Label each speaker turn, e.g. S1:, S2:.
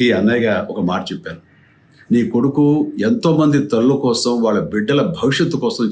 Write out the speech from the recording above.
S1: ఈ అన్నయ్యగా ఒక మాట చెప్పారు. నీ కొడుకు ఎంతోమంది తల్లు కోసం వాళ్ళ బిడ్డల భవిష్యత్తు కోసం